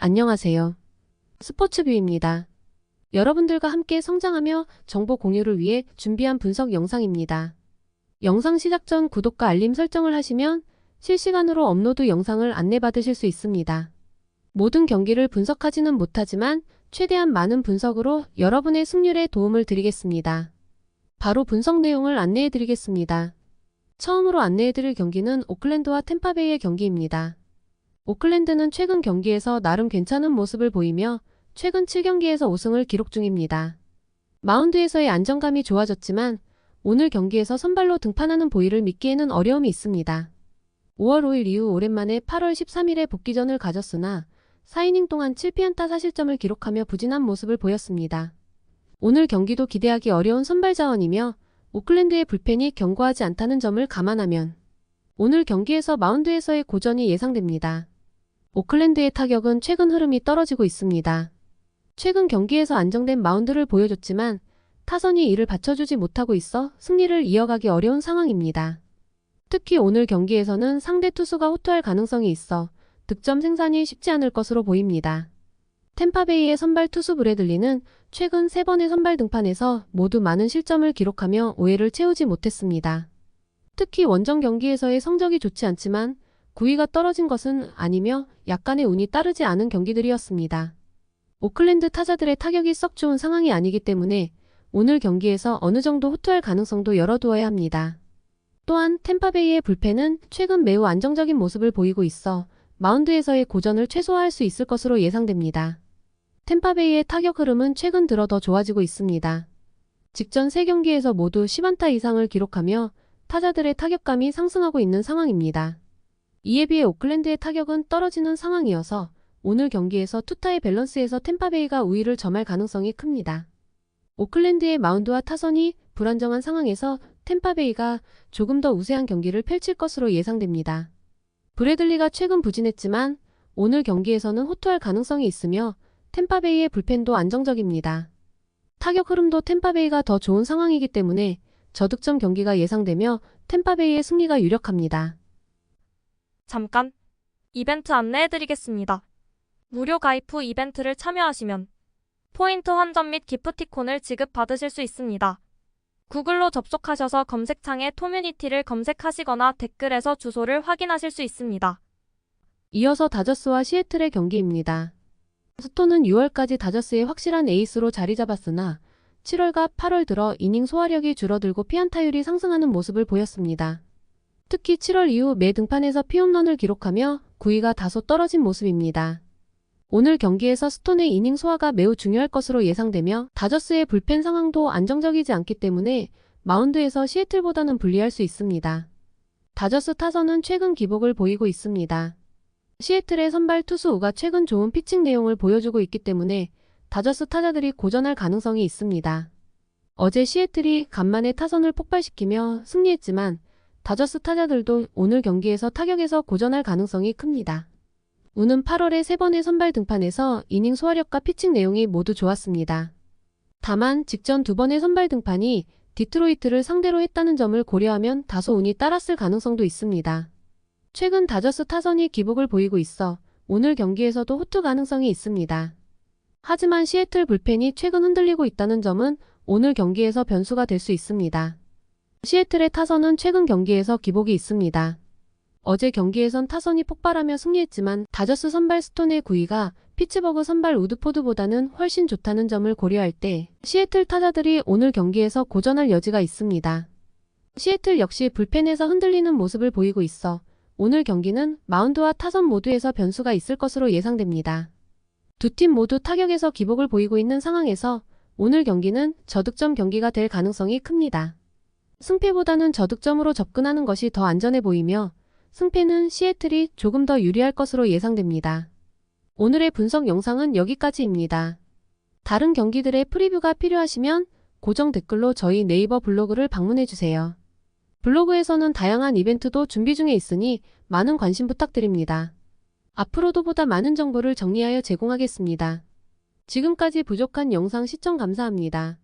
안녕하세요. 스포츠뷰입니다. 여러분들과 함께 성장하며 정보 공유를 위해 준비한 분석 영상입니다. 영상 시작 전 구독과 알림 설정을 하시면 실시간으로 업로드 영상을 안내받으실 수 있습니다. 모든 경기를 분석하지는 못하지만 최대한 많은 분석으로 여러분의 승률에 도움을 드리겠습니다. 바로 분석 내용을 안내해 드리겠습니다. 처음으로 안내해 드릴 경기는 오클랜드와 템파베이의 경기입니다. 오클랜드는 최근 경기에서 나름 괜찮은 모습을 보이며 최근 7경기에서 5승을 기록 중입니다. 마운드에서의 안정감이 좋아졌지만 오늘 경기에서 선발로 등판하는 보이를 믿기에는 어려움이 있습니다. 5월 5일 이후 오랜만에 8월 13일에 복귀전을 가졌으나 4이닝 동안 7피안타 사실점을 기록하며 부진한 모습을 보였습니다. 오늘 경기도 기대하기 어려운 선발 자원이며 오클랜드의 불펜이 견고하지 않다는 점을 감안하면 오늘 경기에서 마운드에서의 고전이 예상됩니다. 오클랜드의 타격은 최근 흐름이 떨어지고 있습니다. 최근 경기에서 안정된 마운드를 보여줬지만 타선이 이를 받쳐주지 못하고 있어 승리를 이어가기 어려운 상황입니다. 특히 오늘 경기에서는 상대 투수가 호투할 가능성이 있어 득점 생산이 쉽지 않을 것으로 보입니다. 템파베이의 선발 투수 브래들리는 최근 3번의 선발 등판에서 모두 많은 실점을 기록하며 오해를 채우지 못했습니다. 특히 원정 경기에서의 성적이 좋지 않지만 구위가 떨어진 것은 아니며 약간의 운이 따르지 않은 경기들이었습니다. 오클랜드 타자들의 타격이 썩 좋은 상황이 아니기 때문에 오늘 경기에서 어느 정도 호투할 가능성도 열어두어야 합니다. 또한 템파베이의 불펜은 최근 매우 안정적인 모습을 보이고 있어 마운드에서의 고전을 최소화할 수 있을 것으로 예상됩니다. 템파베이의 타격 흐름은 최근 들어 더 좋아지고 있습니다. 직전 3경기에서 모두 10안타 이상을 기록하며 타자들의 타격감이 상승하고 있는 상황입니다. 이에 비해 오클랜드의 타격은 떨어지는 상황이어서 오늘 경기에서 투타의 밸런스에서 템파베이가 우위를 점할 가능성이 큽니다. 오클랜드의 마운드와 타선이 불안정한 상황에서 템파베이가 조금 더 우세한 경기를 펼칠 것으로 예상됩니다. 브래들리가 최근 부진했지만 오늘 경기에서는 호투할 가능성이 있으며 템파베이의 불펜도 안정적입니다. 타격 흐름도 템파베이가 더 좋은 상황이기 때문에 저득점 경기가 예상되며 템파베이의 승리가 유력합니다. 잠깐 이벤트 안내해드리겠습니다. 무료 가입 후 이벤트를 참여하시면 포인트 환전 및 기프티콘을 지급받으실 수 있습니다. 구글로 접속하셔서 검색창에 토뮤니티를 검색하시거나 댓글에서 주소를 확인하실 수 있습니다. 이어서 다저스와 시애틀의 경기입니다. 스톤은 6월까지 다저스의 확실한 에이스로 자리 잡았으나 7월과 8월 들어 이닝 소화력이 줄어들고 피안타율이 상승하는 모습을 보였습니다. 특히 7월 이후 매 등판에서 피홈런을 기록하며 구위가 다소 떨어진 모습입니다. 오늘 경기에서 스톤의 이닝 소화가 매우 중요할 것으로 예상되며 다저스의 불펜 상황도 안정적이지 않기 때문에 마운드에서 시애틀보다는 불리할 수 있습니다. 다저스 타선은 최근 기복을 보이고 있습니다. 시애틀의 선발 투수 우가 최근 좋은 피칭 내용을 보여주고 있기 때문에 다저스 타자들이 고전할 가능성이 있습니다. 어제 시애틀이 간만에 타선을 폭발시키며 승리했지만 다저스 타자들도 오늘 경기에서 타격에서 고전할 가능성이 큽니다. 우는 8월에 3번의 선발 등판에서 이닝 소화력과 피칭 내용이 모두 좋았습니다. 다만 직전 두 번의 선발 등판이 디트로이트를 상대로 했다는 점을 고려하면 다소 운이 따랐을 가능성도 있습니다. 최근 다저스 타선이 기복을 보이고 있어 오늘 경기에서도 호투 가능성이 있습니다. 하지만 시애틀 불펜이 최근 흔들리고 있다는 점은 오늘 경기에서 변수가 될 수 있습니다. 시애틀의 타선은 최근 경기에서 기복이 있습니다. 어제 경기에선 타선이 폭발하며 승리했지만 다저스 선발 스톤의 구위가 피츠버그 선발 우드포드보다는 훨씬 좋다는 점을 고려할 때 시애틀 타자들이 오늘 경기에서 고전할 여지가 있습니다. 시애틀 역시 불펜에서 흔들리는 모습을 보이고 있어 오늘 경기는 마운드와 타선 모두에서 변수가 있을 것으로 예상됩니다. 두 팀 모두 타격에서 기복을 보이고 있는 상황에서 오늘 경기는 저득점 경기가 될 가능성이 큽니다. 승패보다는 저득점으로 접근하는 것이 더 안전해 보이며 승패는 시애틀이 조금 더 유리할 것으로 예상됩니다. 오늘의 분석 영상은 여기까지입니다. 다른 경기들의 프리뷰가 필요하시면 고정 댓글로 저희 네이버 블로그를 방문해주세요. 블로그에서는 다양한 이벤트도 준비 중에 있으니 많은 관심 부탁드립니다. 앞으로도 보다 많은 정보를 정리하여 제공하겠습니다. 지금까지 부족한 영상 시청 감사합니다.